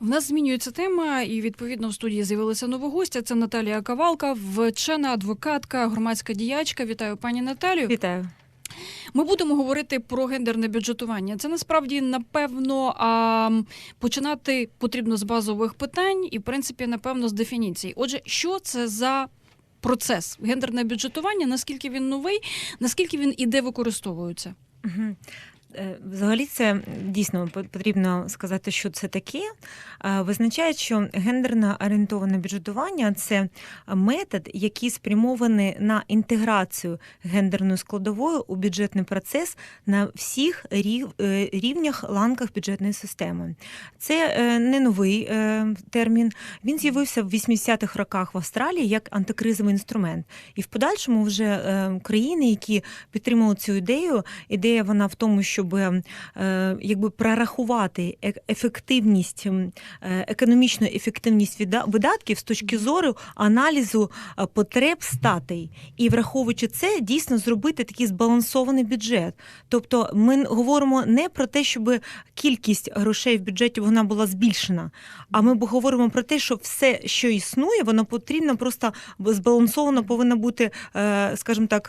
В нас змінюється тема, і відповідно в студії з'явилася нова гостя. Це Наталія Кавалка, вчена адвокатка, громадська діячка. Вітаю пані Наталію. Вітаю. Ми будемо говорити про гендерне бюджетування. Це насправді напевно а, починати потрібно з базових питань і, в принципі, напевно, з дефініцій. Отже, що це за процес гендерне бюджетування? Наскільки він новий, наскільки він і де використовується? Мгм. Е, Взагалі, це дійсно по- потрібно сказати, що це таке. Е, Визначає, що гендерно орієнтоване бюджетування це метод, який спрямований на інтеграцію гендерної складової у бюджетний процес на всіх е, рівнях ланках бюджетної системи. Це не новий термін. Він з'явився в 80-х роках в Австралії як антикризовий інструмент. І в подальшому вже країни, які підтримували цю ідею, ідея вона в тому, щоб е, якби прорахувати е- ефективність, е, економічну ефективність видатків з точки зору аналізу потреб статей. І враховуючи це, дійсно зробити такий збалансований бюджет. Тобто ми говоримо не про те, щоб кількість грошей в бюджеті вона була збільшена, а ми говоримо про те, що все, що існує, воно потрібно просто збалансовано повинно бути, скажімо так,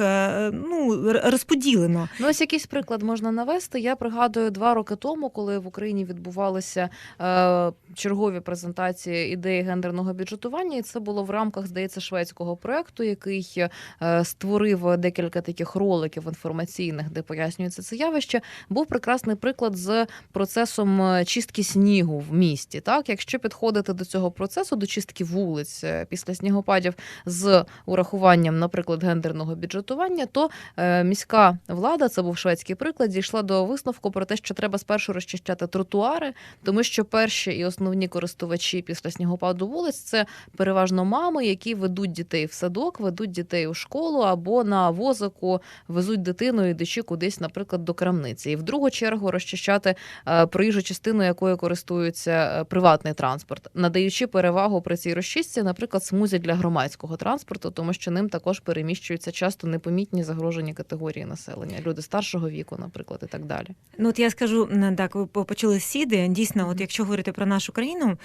ну розподілено. Ну, ось якийсь приклад можна навести. Я пригадую два роки тому, коли в Україні відбувалися е, чергові презентації ідеї гендерного бюджетування, і це було в рамках, здається, шведського проекту, який е, створив декілька таких роликів інформаційних, де пояснюється це явище. Був прекрасний приклад з процесом е, чистки снігу в місті. Так, якщо підходити до цього процесу, до чистки вулиць е, після снігопадів з урахуванням, наприклад, гендерного бюджетування, то е, міська влада, це був шведський приклад, дійшла до висновку про те, що треба спершу розчищати тротуари, тому що перші і основні користувачі після снігопаду вулиць це переважно мами, які ведуть дітей в садок, ведуть дітей у школу або на возику везуть дитину ідучи кудись, наприклад, до крамниці. І в другу чергу розчищати е, проїжджу частину, якою користується е, приватний транспорт, надаючи перевагу при цій розчистці, наприклад, смузі для громадського транспорту, тому що ним також переміщуються часто непомітні загрожені категорії населення, люди старшого віку, наприклад, і так далі. Ну, от я скажу так, ви по- почули з сіди. Дійсно, от якщо говорити про нашу країну, е,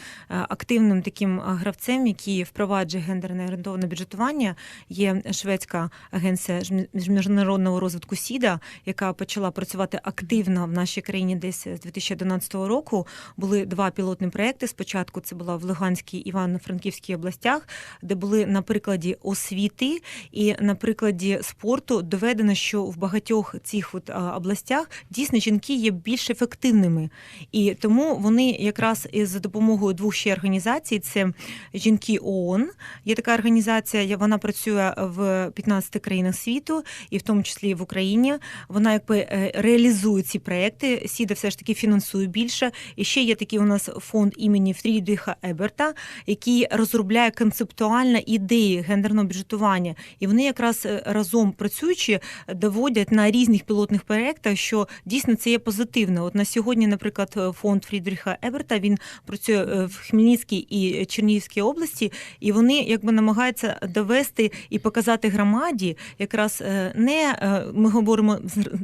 активним таким е, гравцем, який впроваджує гендерне орієнтоване бюджетування, є шведська агенція з міжнародного розвитку СІДА, яка почала працювати активно в нашій країні десь з 2011 року. Були два пілотні проекти. Спочатку це була в Луганській Івано-Франківській областях, де були на прикладі освіти і на прикладі спорту доведено, що в багатьох цих от областях дійсно жінки є більш ефективними. І тому вони якраз із допомогою двох ще організацій: це жінки ООН. Є така організація, вона працює в 15 країнах світу, і в тому числі в Україні. Вона якби е, реалізує ці проекти. Сіда все ж таки фінансує більше. І ще є такий у нас фонд імені Фрідріха Еберта, який розробляє концептуальні ідеї гендерного бюджетування. І вони якраз е, разом працюючи доводять на різних пілотних проєктах, що дійсно це є позитивно. От на сьогодні, наприклад, е, фонд Фрідріха Еберта він працює е, в Хмельницькій і Чернігівській області, і вони якби намагаються довести і показати громаді, якраз е, не ми говоримо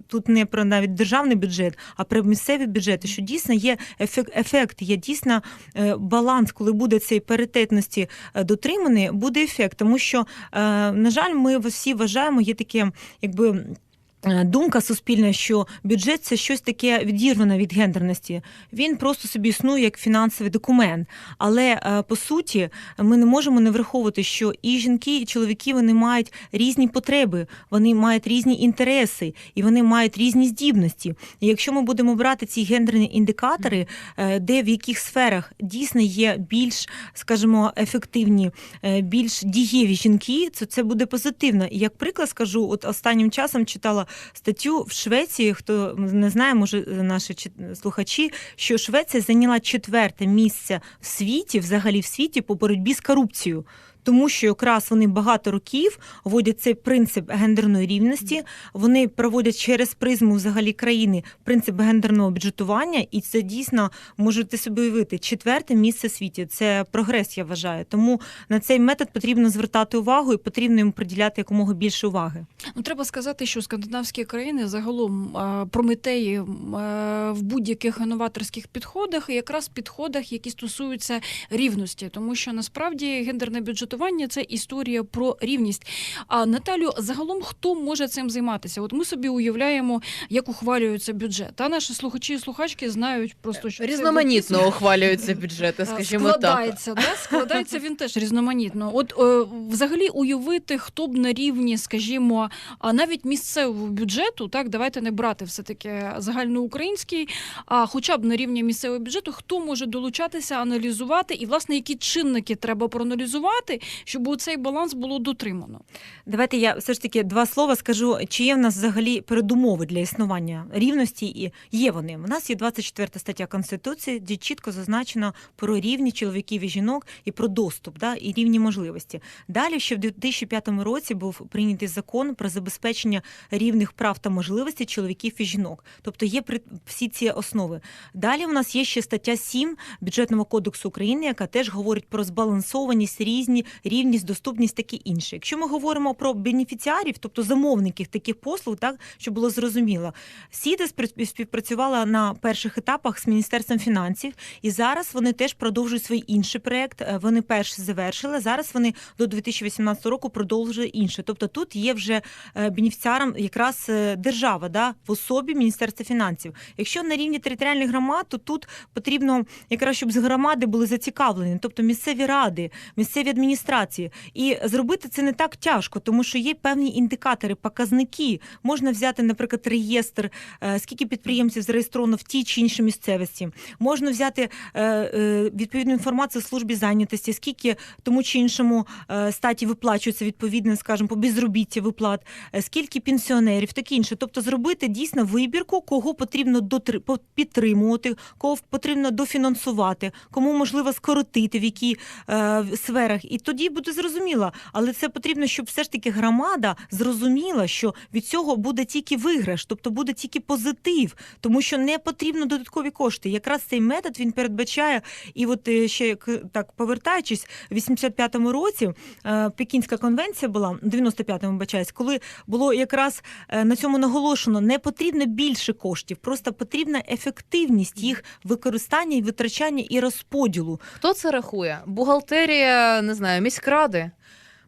тут не про навіть державний бюджет, а про місцеві бюджети, що дійсно є ефект, є дійсно баланс, коли буде цей паритетності дотриманий, буде ефект, тому що, на жаль, ми всі вважаємо, є таке, якби. Е, Думка суспільна, що бюджет це щось таке відірване від гендерності. Він просто собі існує як фінансовий документ. Але е, по суті, ми не можемо не враховувати, що і жінки, і чоловіки вони мають різні потреби, вони мають різні інтереси і вони мають різні здібності. І якщо ми будемо брати ці гендерні індикатори, е, де в яких сферах дійсно є більш, скажімо, ефективні, більш дієві жінки, то це буде позитивно. І як приклад скажу, от останнім часом читала статтю в Швеції. Хто не знає, може наші слухачі, що Швеція зайняла четверте місце в світі, взагалі в світі, по боротьбі з корупцією. Тому що якраз вони багато років вводять цей принцип гендерної рівності. Вони проводять через призму взагалі країни принцип гендерного бюджетування, і це дійсно можете собі уявити четверте місце в світі. Це прогрес, я вважаю. Тому на цей метод потрібно звертати увагу і потрібно йому приділяти якомога більше уваги. Ну, треба сказати, що скандинавські країни загалом прометеї в будь-яких інноваторських підходах, і якраз підходах, які стосуються рівності, тому що насправді гендерне бюджетування це історія про рівність. А Наталю, загалом хто може цим займатися? От ми собі уявляємо, як ухвалюється бюджет. А наші слухачі і слухачки знають просто що це Різноманітно ухвалюються бюджети, скажімо так. складається, да? складається він теж різноманітно. От е, взагалі уявити, хто б на рівні, скажімо, а навіть місцевого бюджету, так давайте не брати все таки загальноукраїнський, а хоча б на рівні місцевого бюджету, хто може долучатися, аналізувати, і власне які чинники треба проаналізувати, щоб у цей баланс було дотримано. Давайте я все ж таки два слова скажу, чи є в нас взагалі передумови для існування рівності, і є вони. У нас є 24 стаття Конституції, де чітко зазначено про рівні чоловіків і жінок і про доступ, да, і рівні можливості. Далі, ще в 2005 році був прийнятий закон про забезпечення рівних прав та можливостей чоловіків і жінок. Тобто є всі ці основи. Далі у нас є ще стаття 7 бюджетного кодексу України, яка теж говорить про збалансованість, різні, рівність, доступність таке інше. Якщо ми говоримо про бенефіціарів, тобто замовників таких послуг, так щоб було зрозуміло, СІДа спри- співпрацювала на перших етапах з міністерством фінансів, і зараз вони теж продовжують свій інший проект. Е, Вони перший завершили. Зараз вони до 2018 року продовжують інше. Тобто тут є вже е, бенефіціаром якраз е, держава, да, в особі Міністерства фінансів. Якщо на рівні територіальних громад, то тут потрібно якраз щоб з громади були зацікавлені, тобто місцеві ради, місцеві адміністрації. І зробити це не так тяжко, тому що є певні індикатори, показники. Можна взяти, наприклад, реєстр, е, скільки підприємців зареєстровано в тій чи іншій місцевості. Можна взяти е, е, відповідну інформацію в службі зайнятості, скільки тому чи іншому статі виплачується відповідно, скажімо, по безробітті виплат, скільки пенсіонерів, таке інше. Тобто зробити дійсно вибірку, кого потрібно дотри- підтримувати, кого потрібно дофінансувати, кому можливо скоротити, в якій е, сферах. І тоді буде зрозуміло. Але це потрібно, щоб все ж таки громада зрозуміла, що від цього буде тільки виграш, тобто буде тільки позитив, тому що не потрібно додаткові кошти. Якраз цей метод він передбачає, і от е, ще як так повертаючись, в 85-му році е, Пекінська конвенція була, в 95-му бачаюсь, коли було якраз е, на цьому наголошено, не потрібно більше коштів, просто потрібна ефективність їх використання і витрачання і розподілу. Хто це рахує? Бухгалтерія, не знаю, міськради.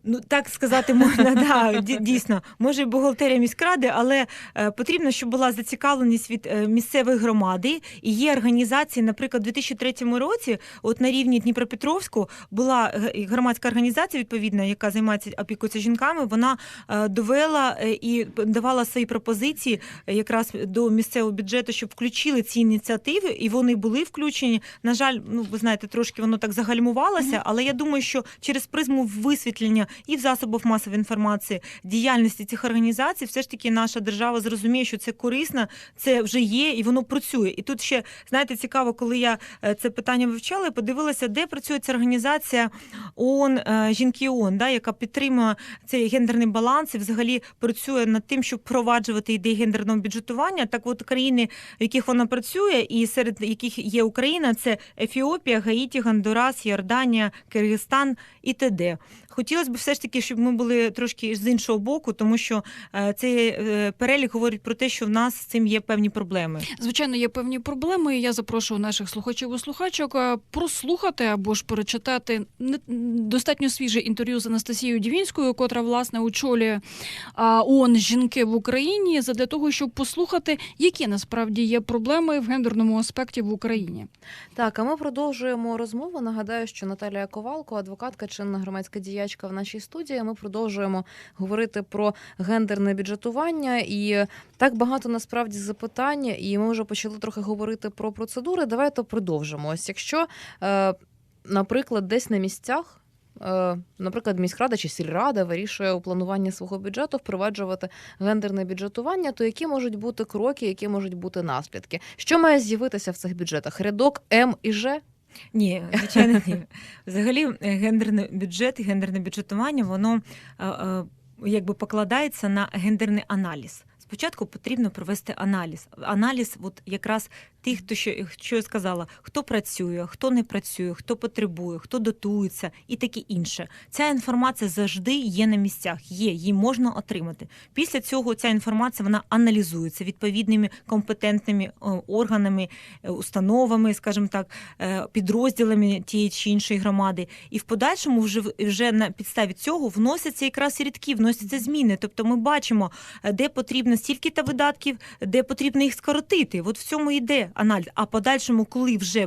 Ну так сказати можна, да, ді- дійсно, може і бухгалтерія міськради, але е, потрібно, щоб була зацікавленість від е, місцевої громади. І є організації, наприклад, у 2003 році, от на рівні Дніпропетровську, була громадська організація, відповідна, яка займається опікується жінками. Вона е, довела і давала свої пропозиції якраз до місцевого бюджету, щоб включили ці ініціативи, і вони були включені. На жаль, ну ви знаєте, трошки воно так загальмувалося, але я думаю, що через призму висвітлення і в засобах масової інформації діяльності цих організацій, все ж таки наша держава зрозуміє, що це корисно, це вже є і воно працює. І тут ще знаєте, цікаво, коли я е, це питання вивчала, я подивилася, де працює ця організація ООН, е, жінки ООН, да, яка підтримує цей гендерний баланс і взагалі працює над тим, щоб впроваджувати ідеї гендерного бюджетування. Так, от країни, в яких вона працює, і серед яких є Україна, це Ефіопія, Гаїті, Гондурас, Йорданія, Киргизстан і т.д. Хотілося б все ж таки, щоб ми були трошки з іншого боку, тому що е, цей е, перелік говорить про те, що в нас з цим є певні проблеми. Звичайно, є певні проблеми. і Я запрошую наших слухачів і слухачок е, прослухати або ж перечитати не- достатньо свіже інтерв'ю з Анастасією Дівінською, котра власне очолює ООН жінки в Україні, задля того, щоб послухати, які насправді є проблеми в гендерному аспекті в Україні. Так, а ми продовжуємо розмову. Нагадаю, що Наталія Ковалко, адвокатка, чинна громадська діячка в нашій студії. Ми продовжуємо говорити про гендерне бюджетування і так багато насправді запитань. І ми вже почали трохи говорити про процедури. Давайте продовжимо. Ось якщо, е, наприклад, десь на місцях. е, Наприклад, міськрада чи сільрада вирішує у плануванні свого бюджету впроваджувати гендерне бюджетування, то які можуть бути кроки, які можуть бути наслідки? Що має з'явитися в цих бюджетах? Рядок М і Ж? Ні, звичайно, ні. Взагалі, е, гендерний бюджет, і гендерне бюджетування, воно е, е, якби покладається на гендерний аналіз. Спочатку потрібно провести аналіз. Аналіз, от якраз тих, хто що, що я сказала, хто працює, хто не працює, хто потребує, хто дотується і таке інше. Ця інформація завжди є на місцях, є, її можна отримати. Після цього ця інформація вона аналізується відповідними компетентними е, органами, е, установами, скажімо так, е, підрозділами тієї чи іншої громади. І в подальшому вже вже на підставі цього вносяться якраз і рядки, вносяться зміни. Тобто ми бачимо, де потрібно стільки та видатків, де потрібно їх скоротити. От в цьому йде аналіз. А подальшому, коли вже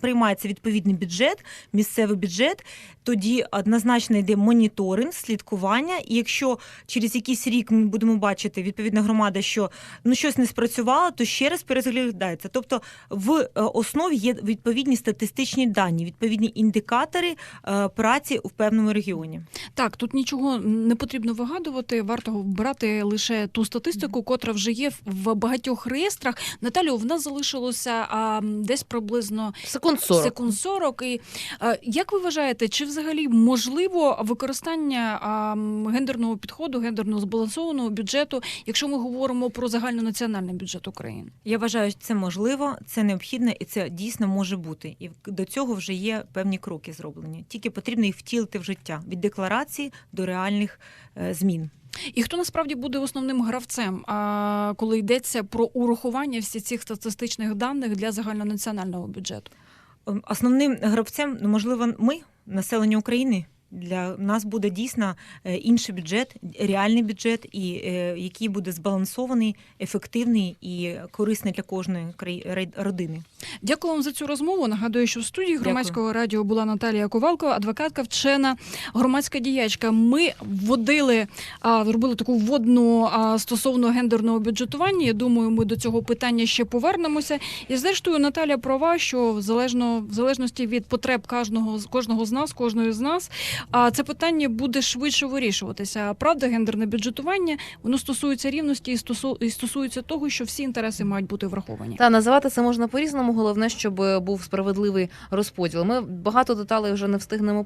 приймається відповідний бюджет, місцевий бюджет, тоді однозначно йде моніторинг, слідкування. І якщо через якийсь рік ми будемо бачити відповідна громада, що ну щось не спрацювало, то ще раз переглядається. Тобто в е, основі є відповідні статистичні дані, відповідні індикатори е, праці в певному регіоні. Так, тут нічого не потрібно вигадувати. Варто брати лише ту статистику, котра вже є в- в багатьох реєстрах. Наталю, в нас залишилося а, десь приблизно Секунд 40. секунд 40. І а, як ви вважаєте, чи взагалі можливо використання а, гендерного підходу, гендерно збалансованого бюджету, якщо ми говоримо про загальнонаціональний бюджет України? Я вважаю, що це можливо, це необхідно і це дійсно може бути. І до цього вже є певні кроки зроблені. Тільки потрібно їх втілити в життя від декларації до реальних е, змін. І хто насправді буде основним гравцем, а, коли йдеться про урахування всіх цих статистичних даних для загальнонаціонального бюджету? Ем, Основним гравцем, ну, можливо, ми, населення України. Для нас буде дійсно е, інший бюджет, реальний бюджет, і е, який буде збалансований, ефективний і корисний для кожної родини. Дякую вам за цю розмову. Нагадую, що в студії громадського радіо була Наталія Ковалко, адвокатка, вчена, громадська діячка. Ми вводили, а, зробили таку вводну стосовно гендерного бюджетування. Я думаю, ми до цього питання ще повернемося. І зрештою, Наталя права, що залежно в залежності від потреб кожного з кожного з нас, кожної з нас, а це питання буде швидше вирішуватися. Правда, гендерне бюджетування воно стосується рівності і стосу- і стосується того, що всі інтереси мають бути враховані. Та називати це можна по-різному. Головне, щоб був справедливий розподіл. Ми багато деталей вже не встигнемо